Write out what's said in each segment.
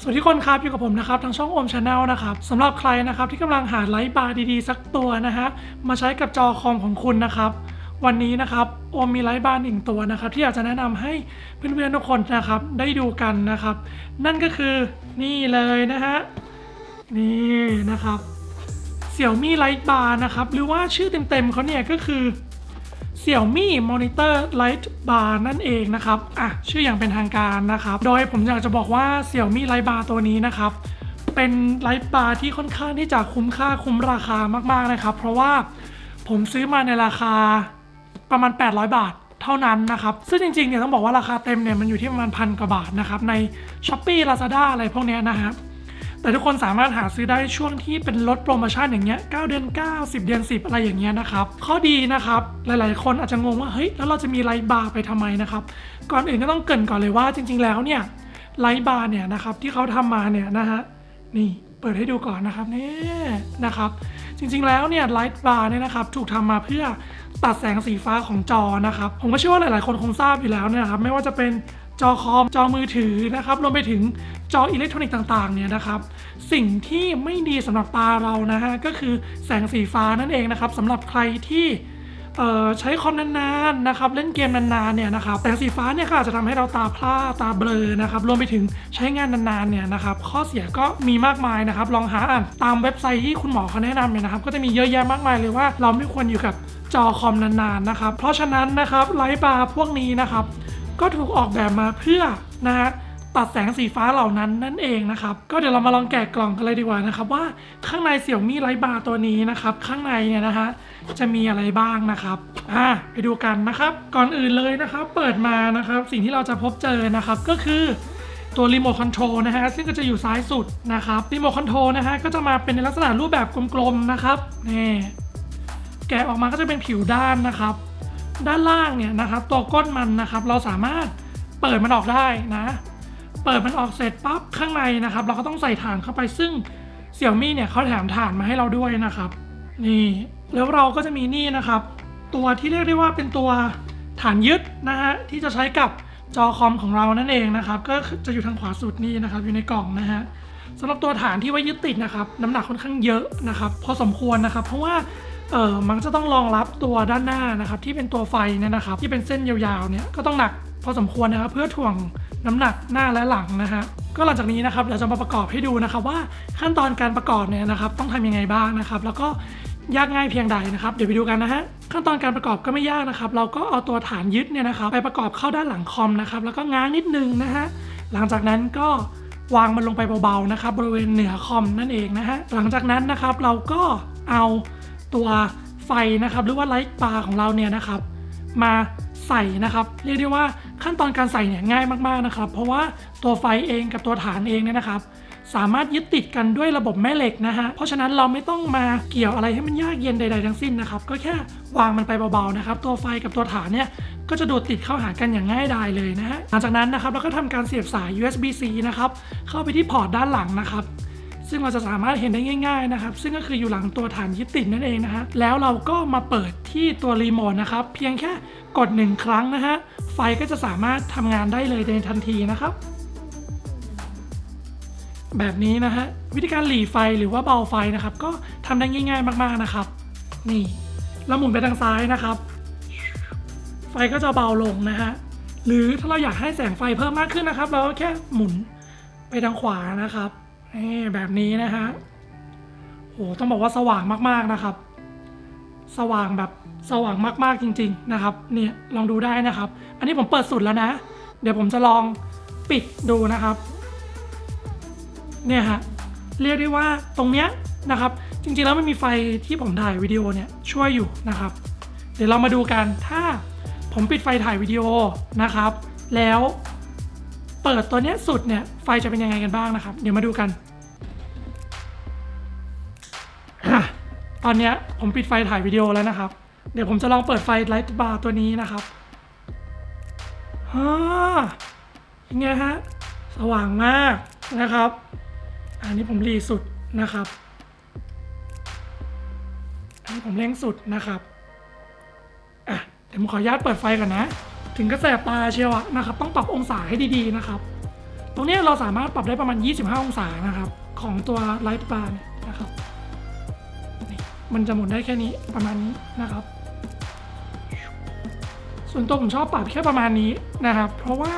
สวัสดีทุกคนครับอยู่กับผมนะครับทางช่องโอมชาแนลนะครับสำหรับใครนะครับที่กำลังหาไลท์บาร์ดีๆ สักตัวนะฮะมาใช้กับจอคอมของคุณนะครับ วันนี้นะครับโอมมีไลท์บาร์หนึ่งตัวนะครับ ที่อยากจะแนะนำให้เพื่อนๆทุกคนนะครับได้ดูกันนะครับ นั่นก็คือนี่เลยนะฮะนี่นะครับเสี่ยวมี่ไลท์บาร์นะครับหรือว่าชื่อเต็มๆเขาเนี่ยก็คือ เสี่ยวมี่มอนิเตอร์ไลท์บาร์นั่นเองนะครับอะชื่ออย่างเป็นทางการนะครับ โดยผมอยากจะบอกว่าเสี่ยวมี่ไลท์บาร์ตัวนี้นะครับ เป็นไลท์บาร์ที่ค่อนข้างที่จะคุ้มค่าคุ้มราคามากๆนะครับ เพราะว่าผมซื้อมาในราคาประมาณ 800 บาทเท่านั้นนะครับ ซึ่งจริงๆเนี่ยต้องบอกว่าราคาเต็มเนี่ยมันอยู่ที่ประมาณพันกว่าบาทนะครับใน s h อ p e e Lazada อะไรพวกเนี้ยนะครับ แต่ทุกคนสามารถหาซื้อได้ช่วงที่เป็นลดโปรโมชั่นอย่างเงี้ย 9 เดือน 9 10 เดือน 10 อะไรอย่างเงี้ยนะครับ ข้อดีนะครับ หลายๆ คนอาจจะงงว่า เฮ้ย แล้วเราจะมีไลท์บาร์ไปทำไมนะครับ ก่อนอื่นก็ต้องเกริ่นก่อนเลยว่าจริง ๆ แล้วเนี่ยไลท์บาร์เนี่ยนะครับที่เขาทำมาเนี่ยนะฮะ นี่เปิดให้ดูก่อนนะครับนี่นะครับ จริงๆแล้วเนี่ยไลท์บาร์เนี่ยนะครับถูกทำมาเพื่อตัดแสงสีฟ้าของจอนะครับ ผมก็เชื่อว่าหลายๆ คนคงทราบอยู่แล้วนะครับ ไม่ว่าจะเป็น จอคอม จอมือถือนะครับ รวมไปถึงจออิเล็กทรอนิกส์ต่างๆ เนี่ยนะครับ สิ่งที่ไม่ดีสำหรับตาเรานะฮะ ก็คือแสงสีฟ้านั่นเองนะครับสำหรับใครที่ใช้คอมนานๆนะครับเล่นเกมนานๆเนี่ยนะครับแสงสีฟ้าเนี่ยก็อาจจะทำให้เราตาพร่าตาเบลอนะครับรวมไปถึงใช้งานนานๆเนี่ยนะครับข้อเสียก็มีมากมายนะครับลองหาอ่านตามเว็บไซต์ที่คุณหมอเขาแนะนำเนี่ยนะครับก็จะมีเยอะแยะมากมายเลยว่าเราไม่ควรอยู่กับจอคอมนานๆนะครับเพราะฉะนั้นนะครับไลท์บาร์พวกนี้นะครับ ก็ถูกออกแบบมาเพื่อนะฮะตัดแสงสีฟ้าเหล่านั้นนั่นเองนะครับ ก็เดี๋ยวเรามาลองแกะกล่องกันเลยดีกว่านะครับ ว่าข้างในเสี่ยวมี่ไลบาร์ตัวนี้นะครับ ข้างในเนี่ยนะฮะจะมีอะไรบ้างนะครับอ่าไปดูกันนะครับ ก่อนอื่นเลยนะครับ เปิดมานะครับสิ่งที่เราจะพบเจอนะครับก็คือตัวรีโมทคอนโทรลนะฮะซึ่งก็จะอยู่ซ้ายสุดนะครับรีโมทคอนโทรลนะฮะก็จะมาเป็นในลักษณะรูปแบบกลมๆนะครับนี่แกะออกมาก็จะเป็นผิวด้านนะครับ ด้านล่างเนี่ยนะครับ ตัวก้นมันนะครับ เราสามารถเปิดมันออกได้นะ เปิดมันออกเสร็จปั๊บข้างในนะครับ เราก็ต้องใส่ถ่านเข้าไปซึ่งเสี่ยมี่เนี่ยเขาแถมถ่านมาให้เราด้วยนะครับ นี่แล้วเราก็จะมีนี่นะครับ ตัวที่เรียกได้ว่าเป็นตัวฐานยึดนะฮะที่จะใช้กับจอคอมของเรานั่นเองนะครับ ก็จะอยู่ทางขวาสุดนี่นะครับ อยู่ในกล่องนะฮะสำหรับตัวฐานที่ไว้ยึดติดนะครับ น้ำหนักค่อนข้างเยอะนะครับ พอสมควรนะครับ เพราะว่า เออมันจะต้องรองรับตัวด้านหน้านะครับที่เป็นตัวไฟเนี่ยนะครับที่เป็นเส้นยาวๆเนี่ยก็ต้องหนักพอสมควรนะครับเพื่อถ่วงน้ำหนักหน้าและหลังนะฮะก็หลังจากนี้นะครับเดี๋ยวจะมาประกอบให้ดูนะครับว่าขั้นตอนการประกอบเนี่ยนะครับต้องทำยังไงบ้างนะครับแล้วก็ยากง่ายเพียงใดนะครับ เดี๋ยวไปดูกันนะฮะขั้นตอนการประกอบก็ไม่ยากนะครับ เราก็เอาตัวฐานยึดเนี่ยนะครับไปประกอบเข้าด้านหลังคอมนะครับแล้วก็ง้างนิดนึงนะฮะหลังจากนั้นก็วางมันลงไปเบาๆนะครับบริเวณเหนือคอมนั่นเองนะฮะหลังจากนั้นนะครับเราก็เอา ตัวไฟนะครับ หรือว่าไลท์บาร์ของเราเนี่ยนะครับ มาใส่นะครับ เรียกได้ว่าขั้นตอนการใส่เนี่ยง่ายมากๆนะครับ เพราะว่าตัวไฟเองกับตัวฐานเองเนี่ยนะครับ สามารถยึดติดกันด้วยระบบแม่เหล็กนะฮะเพราะฉะนั้นเราไม่ต้องมาเกี่ยวอะไรให้มันยากเย็นใด ๆ ทั้งสิ้นนะครับ ก็แค่วางมันไปเบาๆนะครับ ตัวไฟกับตัวฐานเนี่ยก็จะดูดติดเข้าหากันอย่างง่ายดายเลยนะฮะหลังจากนั้นนะครับเราก็ทำการเสียบสาย USB-C นะครับเข้าไปที่พอร์ตด้านหลังนะครับ ซึ่งเราจะสามารถเห็นได้ง่าย ๆนะครับ ซึ่งก็คืออยู่หลังตัวฐานยึดติดนั่นเองนะฮะแล้วเราก็มาเปิดที่ตัวรีโมทนะครับ เพียงแค่กดหนึ่งครั้งนะฮะไฟก็จะสามารถทำงานได้เลยในทันทีนะครับ แบบนี้นะฮะวิธีการหลีไฟหรือว่าเบาไฟนะครับ ก็ทำได้ง่าย ๆมากๆนะครับ นี่เราหมุนไปทางซ้ายนะครับ ไฟก็จะเบาลงนะฮะหรือถ้าเราอยากให้แสงไฟเพิ่มมากขึ้นนะครับ เราก็แค่หมุนไปทางขวานะครับ นี่แบบนี้นะฮะโหต้องบอกว่าสว่างมากๆนะครับ สว่างแบบสว่างมากๆจริง ๆ นะครับ เนี่ยลองดูได้นะครับ อันนี้ผมเปิดสุดแล้วนะ เดี๋ยวผมจะลองปิดดูนะครับ เนี่ยฮะ เรียกได้ว่าตรงเนี้ยนะครับ จริงๆแล้วไมันมีไฟที่ผมถ่ายวิดีโอเนี่ยช่วยอยู่นะครับ เดี๋ยวเรามาดูกันถ้าผมปิดไฟถ่ายวิดีโอนะครับ แล้ว เปิดตัวเนี้ยสุดเนี่ยไฟจะเป็นยังไงกันบ้างนะครับ เดี๋ยวมาดูกันอะตอนนี้ผมปิดไฟถ่ายวิดีโอแล้วนะครับ เดี๋ยวผมจะลองเปิดไฟไลท์บาร์ตัวนี้นะครับฮ่ายังไงฮะ สว่างมากนะครับ อันนี้ผมรีสุดนะครับ อันนี้ผมเร่งสุดนะครับ อะ เดี๋ยวผมขออนุญาตเปิดไฟก่อนนะ ถึงก็แสบตาเชียวอะนะครับ ต้องปรับองศาให้ดีๆนะครับ ตรงนี้เราสามารถปรับได้ประมาณ 25 องศานะครับ ของตัวไลท์บาร์เนี่ยนะครับมันจะหมุนได้แค่นี้ประมาณนี้นะครับ ส่วนตัวผมชอบปรับแค่ประมาณนี้นะครับ เพราะว่า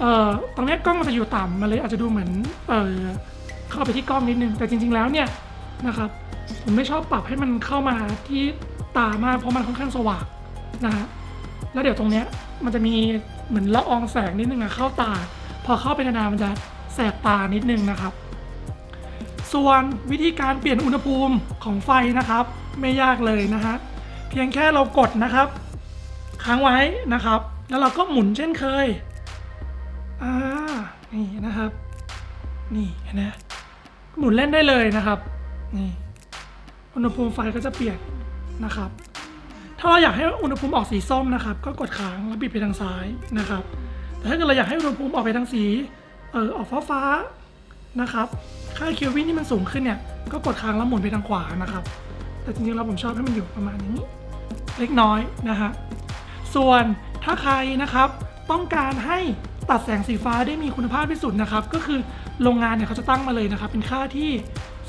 เอ่อตรงนี้กล้องมันจะอยู่ต่ำมันเลยอาจจะดูเหมือนเอ่อเข้าไปที่กล้องนิดนึง แต่จริง ๆ แล้วเนี่ยนะครับ ผมไม่ชอบปรับให้มันเข้ามาที่ตามากเพราะมันค่อนข้างสว่างนะฮะ แล้วเดี๋ยวตรงเนี้ยมันจะมีเหมือนละอองแสงนิดนึงอะเข้าตา พอเข้าไปนานๆมันจะแสบตานิดนึงนะครับ ส่วนวิธีการเปลี่ยนอุณหภูมิของไฟนะครับ ไม่ยากเลยนะฮะเพียงแค่เรากดนะครับ ค้างไว้นะครับ แล้วเราก็หมุนเช่นเคยอ่านี่นะครับ นี่เห็นไหมหมุนเล่นได้เลยนะครับนี่อุณหภูมิไฟก็จะเปลี่ยนนะครับ ถ้าเราอยากให้อุณหภูมิออกสีส้มนะครับ ก็กดค้างแล้วบิดไปทางซ้ายนะครับ แต่ถ้าเกิดเราอยากให้อุณหภูมิออกไปทางสีเออออกฟ้าฟ้าๆนะครับ ค่าเคลวินที่มันสูงขึ้นเนี่ย ก็กดค้างแล้วหมุนไปทางขวานะครับ แต่จริงๆแล้วผมชอบให้มันอยู่ประมาณนี้ เล็กน้อยนะฮะ ส่วนถ้าใครนะครับต้องการให้ตัดแสงสีฟ้าได้มีคุณภาพที่สุดนะครับ ก็คือโรงงานเนี่ยเขาจะตั้งมาเลยนะครับ เป็นค่าที่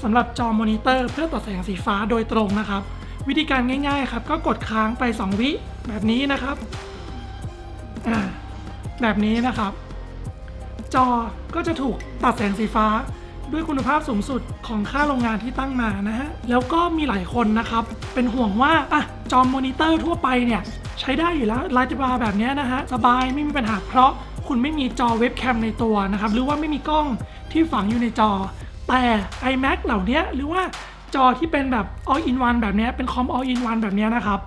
สำหรับจอมอนิเตอร์ เพื่อตัดแสงสีฟ้าโดยตรงนะครับ วิธีการง่าย ๆ ครับ ก็กดค้างไป 2 วิแบบนี้นะครับอ่าแบบนี้นะครับ จอก็จะถูกตัดแสงสีฟ้าด้วยคุณภาพสูงสุดของค่าโรงงานที่ตั้งมานะฮะ แล้วก็มีหลายคนนะครับ เป็นห่วงว่าอะจอมอนิเตอร์ทั่วไปเนี่ย ใช้ได้อยู่แล้วไลท์บาร์แบบนี้นะฮะ สบายไม่มีปัญหาเพราะคุณไม่มีจอเว็บแคมในตัวนะครับ หรือว่าไม่มีกล้องที่ฝังอยู่ในจอ แต่ iMac เหล่านี้หรือว่า จอที่เป็นแบบ all in one แบบนี้เป็นคอม all in one แบบนี้นะครับ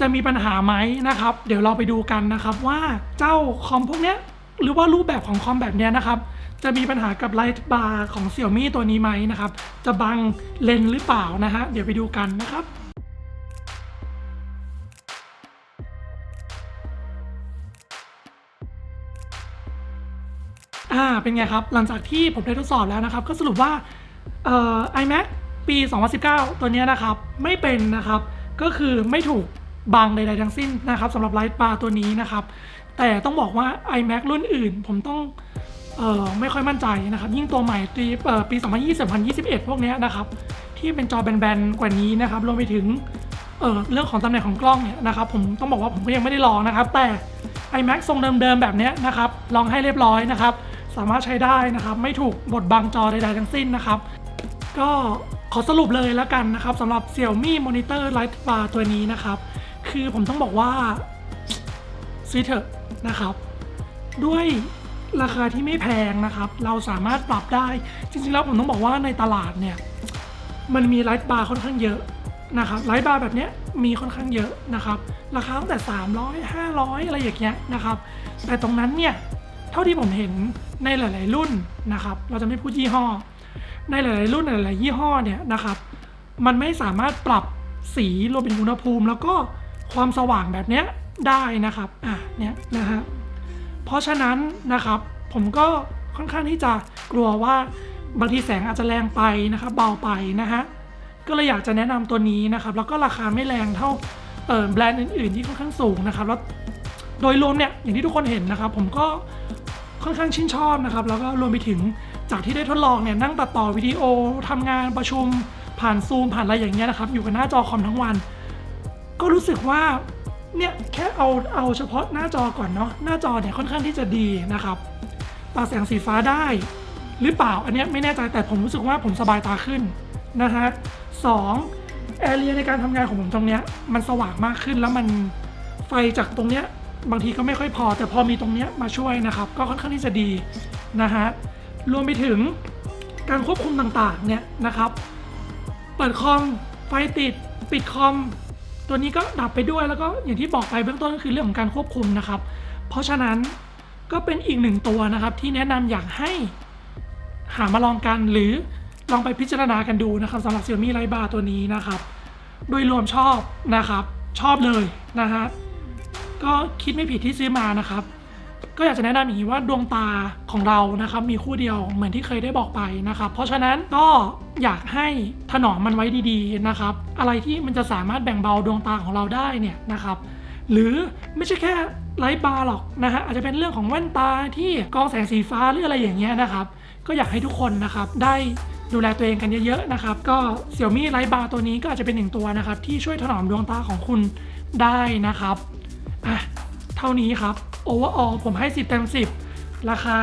จะมีปัญหาไหมนะครับ เดี๋ยวเราไปดูกันนะครับว่าเจ้าคอมพวกนี้หรือว่ารูปแบบของคอมแบบนี้นะครับ จะมีปัญหากับไลท์บาร์ของ Xiaomi ตัวนี้ไหมนะครับ จะบังเลนหรือเปล่านะฮะเดี๋ยวไปดูกันนะครับอ่าเป็นไงครับ หลังจากที่ผมได้ทดสอบแล้วนะครับ ก็สรุปว่าเอ่อ iMac ปี 2019 ตัวนี้นะครับ ไม่เป็นนะครับ ก็คือไม่ถูกบังใดๆทั้งสิ้นนะครับสำหรับไลท์บาร์ตัวนี้นะครับ แต่ต้องบอกว่า iMac รุ่นอื่น ผมต้องเออไม่ค่อยมั่นใจนะครับ ยิ่งตัวใหม่ปีเออปี 2020-2021 พวกนี้นะครับ ที่เป็นจอแบนๆ กว่านี้นะครับรวมไปถึงเออเรื่องของตำแหน่งของกล้องเนี่ยนะครับ ผมต้องบอกว่าผมก็ยังไม่ได้ลองนะครับ แต่ iMac ทรงเดิมๆ แบบนี้นะครับลองให้เรียบร้อยนะครับ สามารถใช้ได้นะครับ ไม่ถูกบดบังจอใดๆทั้งสิ้นนะครับ ก็ ขอสรุปเลยแล้วกันนะครับสำหรับ Xiaomi Monitor Light Bar ตัวนี้นะครับ คือผมต้องบอกว่าซื้อเถอะนะครับ ด้วยราคาที่ไม่แพงนะครับ เราสามารถปรับได้จริงๆแล้วผมต้องบอกว่าในตลาดเนี่ย มันมีไลท์บาร์ค่อนข้างเยอะนะครับไลท์บาร์แบบนี้มีค่อนข้างเยอะนะครับ ราคาตั้งแต่ 300 500 อะไรอย่างเงี้ยนะครับ แต่ตรงนั้นเนี่ย เท่าที่ผมเห็นในหลาย ๆ รุ่นนะครับ เราจะไม่พูดยี่ห้อ ในหลายๆรุ่นหลายๆยี่ห้อเนี่ยนะครับ มันไม่สามารถปรับสีรวมเป็นอุณหภูมิ แล้วก็ความสว่างแบบเนี้ยได้นะครับอะเนี่ยนะฮะเพราะฉะนั้นนะครับผมก็ค่อนข้างที่จะกลัวว่าบางทีแสงอาจจะแรงไปนะครับเบาไปนะฮะก็เลยอยากจะแนะนำตัวนี้นะครับ แล้วก็ราคาไม่แรงเท่าแบรนด์อื่นๆที่ค่อนข้างสูงนะครับแล้วโดยรวมเนี่ยอย่างที่ทุกคนเห็นนะครับ ผมก็ ค่อนข้างชื่นชอบนะครับ แล้วก็รวมไปถึงจากที่ได้ทดลองเนี่ยนั่งตัดต่อวิดีโอทำงานประชุมผ่านซูมผ่านอะไรอย่างเงี้ยนะครับ อยู่กับหน้าจอคอมทั้งวัน ก็รู้สึกว่าเนี่ยแค่เอาเอาเฉพาะหน้าจอก่อนเนาะหน้าจอเนี่ยค่อนข้างที่จะดีนะครับตัดแสงสีฟ้าได้ หรือเปล่าอันเนี้ยไม่แน่ใจแต่ผมรู้สึกว่าผมสบายตาขึ้นนะฮะสองแอเรียในการทำงานของผมตรงเนี้ยมันสว่างมากขึ้นแล้วมันไฟจากตรงเนี้ย บางทีก็ไม่ค่อยพอ แต่พอมีตรงนี้มาช่วยนะครับ ก็ค่อนข้างที่จะดีนะฮะรวมไปถึงการควบคุมต่างๆเนี่ยนะครับ เปิดคอมไฟติดปิดคอมตัวนี้ก็ดับไปด้วยแล้วก็อย่างที่บอกไปเบื้องต้นก็คือเรื่องของการควบคุมนะครับ เพราะฉะนั้นก็เป็นอีกหนึ่งตัวนะครับที่แนะนำอยากให้หามาลองกันหรือลองไปพิจารณากันดูนะครับสำหรับ Xiaomi l i บาตัวนี้นะครับ โดยรวมชอบนะครับ ชอบเลยนะฮะ ก็คิดไม่ผิดที่ซื้อมานะครับ ก็อยากจะแนะนำอย่างนี้ว่าดวงตาของเรานะครับ มีคู่เดียวเหมือนที่เคยได้บอกไปนะครับ เพราะฉะนั้นก็อยากให้ถนอมมันไว้ดีๆนะครับ อะไรที่มันจะสามารถแบ่งเบาดวงตาของเราได้เนี่ยนะครับ หรือไม่ใช่แค่ไลท์บาร์หรอกนะฮะอาจจะเป็นเรื่องของแว่นตาที่กรองแสงสีฟ้าหรืออะไรอย่างเงี้ยนะครับ ก็อยากให้ทุกคนนะครับได้ดูแลตัวเองกันเยอะๆนะครับ ก็เสี่ยวมี่ไลท์บาร์ตัวนี้ก็อาจจะเป็นหนึ่งตัวนะครับ ที่ช่วยถนอมดวงตาของคุณได้นะครับ เท่านี้ครับโอเวอร์ออผมให้ 10เต็ม10 ราคา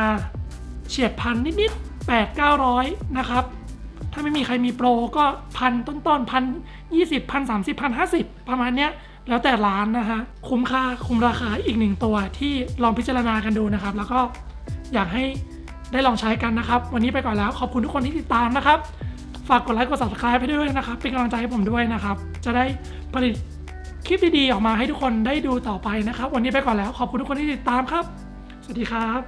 เฉียดพันนิดๆ8 900 นะครับ ถ้าไม่มีใครมีโปรก็พันต้นๆพันยี่สิบพันสามสิบพันห้าสิบประมาณเนี้ยแล้วแต่ร้านนะฮะ คุ้มค่าคุ้มราคาอีกหนึ่งตัวที่ลองพิจารณากันดูนะครับ แล้วก็อยากให้ได้ลองใช้กันนะครับ วันนี้ไปก่อนแล้วขอบคุณทุกคนที่ติดตามนะครับ ฝากกดไลค์กด subscribe ให้ด้วยนะครับ เป็นกำลังใจให้ผมด้วยนะครับ จะได้ผลิต คลิปดีๆ ออกมาให้ทุกคนได้ดูต่อไปนะครับ วันนี้ไปก่อนแล้ว ขอบคุณทุกคนที่ติดตามครับ สวัสดีครับ